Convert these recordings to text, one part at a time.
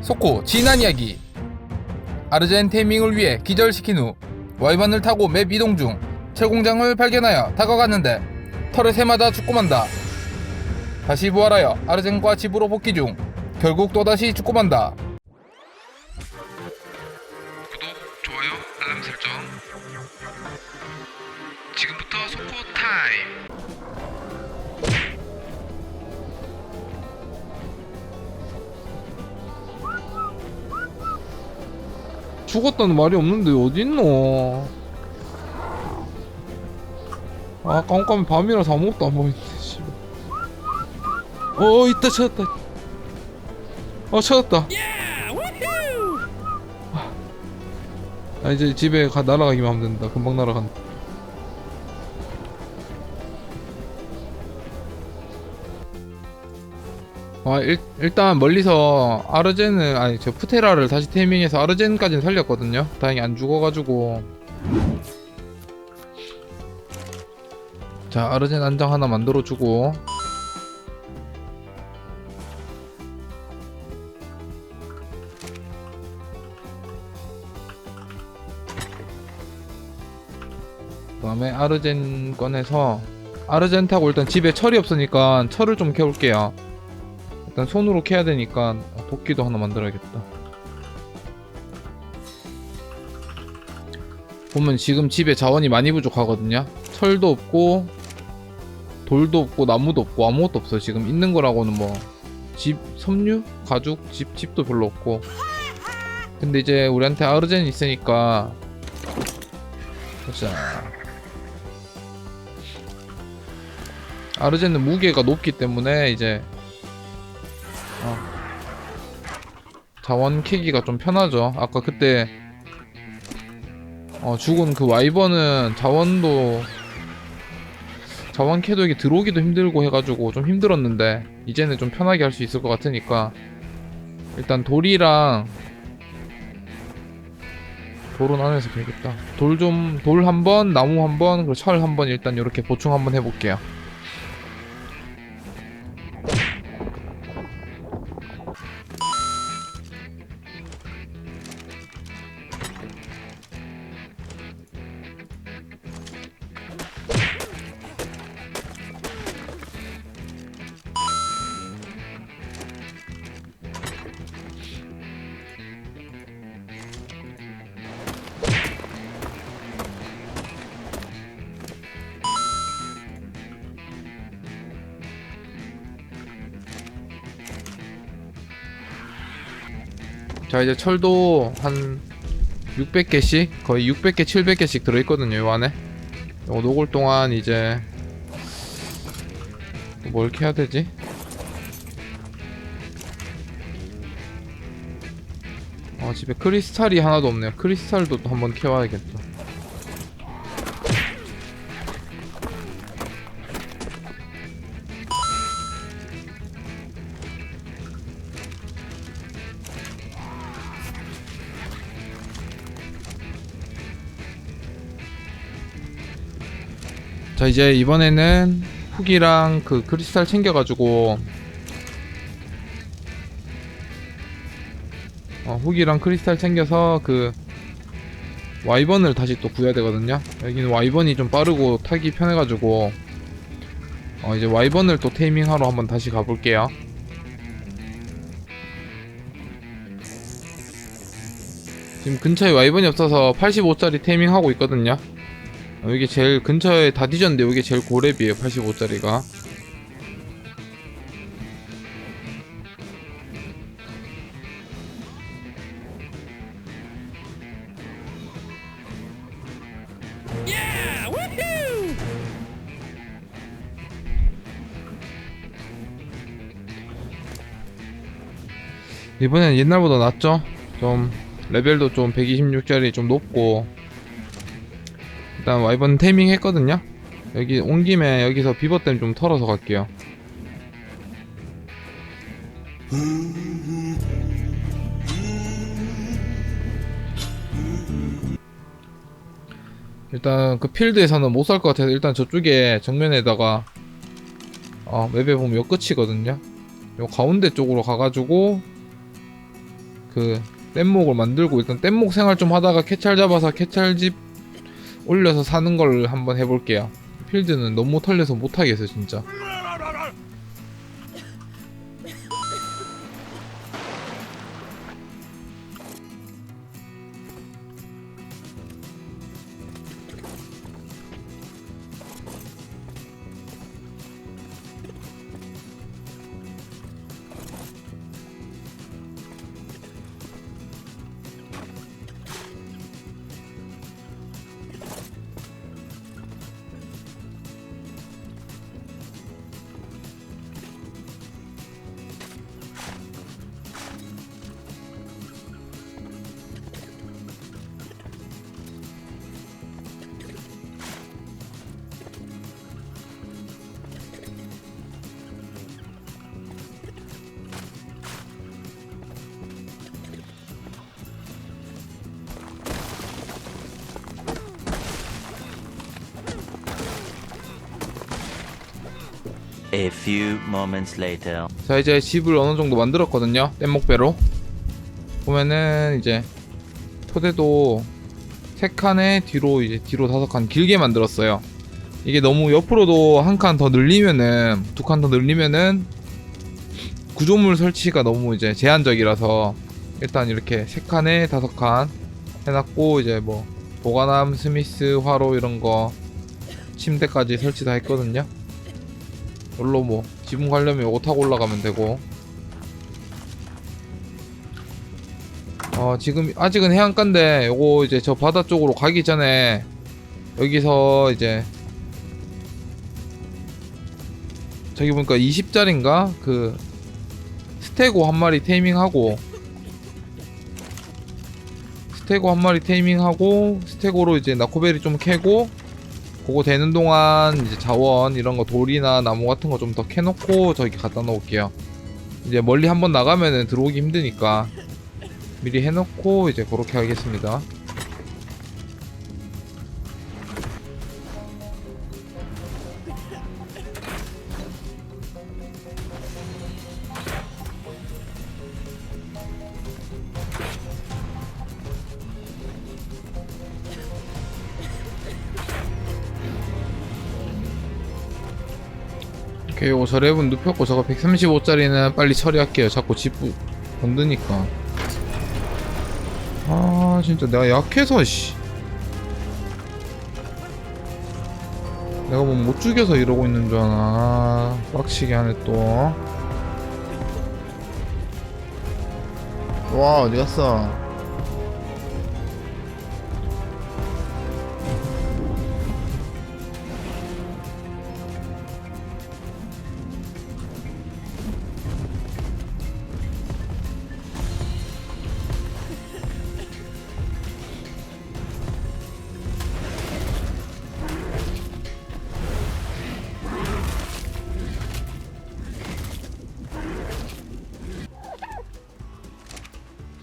소코 진한 이야기. 아르젠 테이밍을 위해 기절시킨 후 와이번을 타고 맵 이동 중 철공장을 발견하여 다가갔는데 털에 새마다 죽고 만다. 다시 부활하여 아르젠과 집으로 복귀 중 결국 또다시 죽고 만다. 구독, 좋아요, 알람 설정. 지금부터 소코 타임 죽었다는 말이 없는데 어딨노? 아 깜깜이 밤이라 서 아무것도 안 보이는데 씨발. 어 있다 찾았다. 어 찾았다. 아 이제 집에 가 날아가기만 하면 된다. 금방 날아간다 아 일, 일단 멀리서 아르젠을 아니 저 푸테라를 다시 테이밍해서 아르젠까지는 살렸거든요. 다행히 안 죽어가지고. 자 아르젠 안장 하나 만들어주고. 그 다음에 아르젠 꺼내서 아르젠 타고 일단 집에 철이 없으니까 철을 좀 캐올게요 일단 손으로 캐야 되니까 도끼도 하나 만들어야겠다. 보면 지금 집에 자원이 많이 부족하거든요. 철도 없고 돌도 없고 나무도 없고 아무것도 없어요. 지금 있는 거라고는 뭐 집, 섬유, 가죽, 집, 집도 별로 없고. 근데 이제 우리한테 아르젠이 있으니까 자 아르젠은 무게가 높기 때문에 이제 자원 캐기가 좀 편하죠. 아까 그때 어, 죽은 그 와이번은 자원도 자원 캐도 이게 들어오기도 힘들고 해가지고 좀 힘들었는데 이제는 좀 편하게 할 수 있을 것 같으니까 일단 돌이랑 돌은 안에서 되겠다. 돌 좀 돌 한 번, 나무 한 번, 그리고 철 한 번 일단 이렇게 보충 한번 해볼게요. 자 이제 철도 한 600개씩 거의 600개 700개씩 들어있거든요 요 안에. 요거 녹을 동안 이제 뭘 캐야 되지? 어 집에 크리스탈이 하나도 없네요. 크리스탈도 또 한번 캐와야겠다 자 이제 이번에는 훅이랑 그 크리스탈 챙겨가지고 어, 훅이랑 크리스탈 챙겨서 그 와이번을 다시 또 구해야 되거든요. 여기는 와이번이 좀 빠르고 타기 편해가지고 어, 이제 와이번을 또 테이밍하러 한번 다시 가볼게요. 지금 근처에 와이번이 없어서 85짜리 테이밍하고 있거든요 어, 이게 제일 근처에 다 뒤졌는데 이게 제일 고렙이에요 85짜리가 이번엔 옛날보다 낫죠? 좀 레벨도 좀 126짜리 좀 높고 일단 와이번 테이밍 했거든요. 여기 온 김에 여기서 비버댐 좀 털어서 갈게요. 일단 그 필드에서는 못 살 것 같아서 일단 저쪽에 정면에다가 어 맵에 보면 요 끝이거든요. 요 가운데 쪽으로 가가지고 그 뗏목을 만들고 일단 뗏목 생활 좀 하다가 캐찰 잡아서 캐찰집 올려서 사는 걸 한번 해볼게요. 필드는 너무 털려서 못하겠어 진짜. A few moments later. 자 이제 집을 어느 정도 만들었거든요. 뗏목배로. 보면은 이제 토대도 세 칸에 뒤로 이제 뒤로 다섯 칸 길게 만들었어요. 이게 너무 옆으로도 한 칸 더 늘리면은 두 칸 더 늘리면은 구조물 설치가 너무 이제 제한적이라서 일단 이렇게 세 칸에 다섯 칸 해놨고 이제 뭐 보관함 스미스 화로 이런 거 침대까지 설치 다 했거든요 물론 뭐 지붕 가려면 요거 타고 올라가면 되고. 어 지금 아직은 해안가인데 요거 이제 저 바다 쪽으로 가기 전에 여기서 이제 저기 보니까 20짜린가? 그 스테고 한 마리 테이밍하고 스테고 한 마리 테이밍하고 스테고로 이제 나코베리 좀 캐고 그거 되는 동안 이제 자원 이런 거 돌이나 나무 같은 거 좀 더 캐놓고 저기 갖다 놓을게요. 이제 멀리 한번 나가면은 들어오기 힘드니까 미리 해놓고 이제 그렇게 하겠습니다. 오케이 요거 저랩은 눕혔고 저거 135짜리는 빨리 처리할게요. 자꾸 집 부- 건드니까. 아 진짜 내가 약해서 씨. 내가 뭐 못 죽여서 이러고 있는 줄 아나. 빡치게 하네 또. 와 어디 갔어?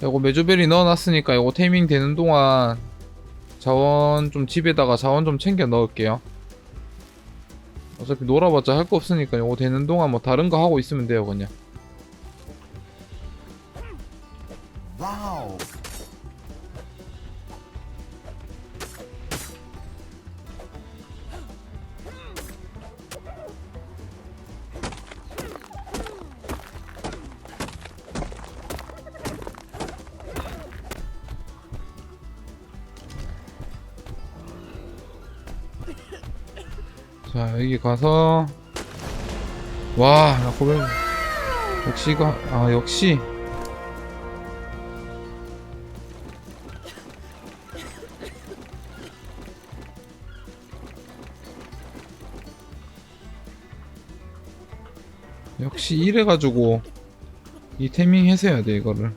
요거 메조벨이 넣어놨으니까 요거 테이밍 되는 동안 자원 좀 집에다가 자원 좀 챙겨 넣을게요. 어차피 놀아봤자 할 거 없으니까 요거 되는 동안 뭐 다른 거 하고 있으면 돼요 그냥 자 여기 가서. 와나 고백. 역시 이거 아 역시. 역시 이래가지고 이 태밍 해서야 돼 이거를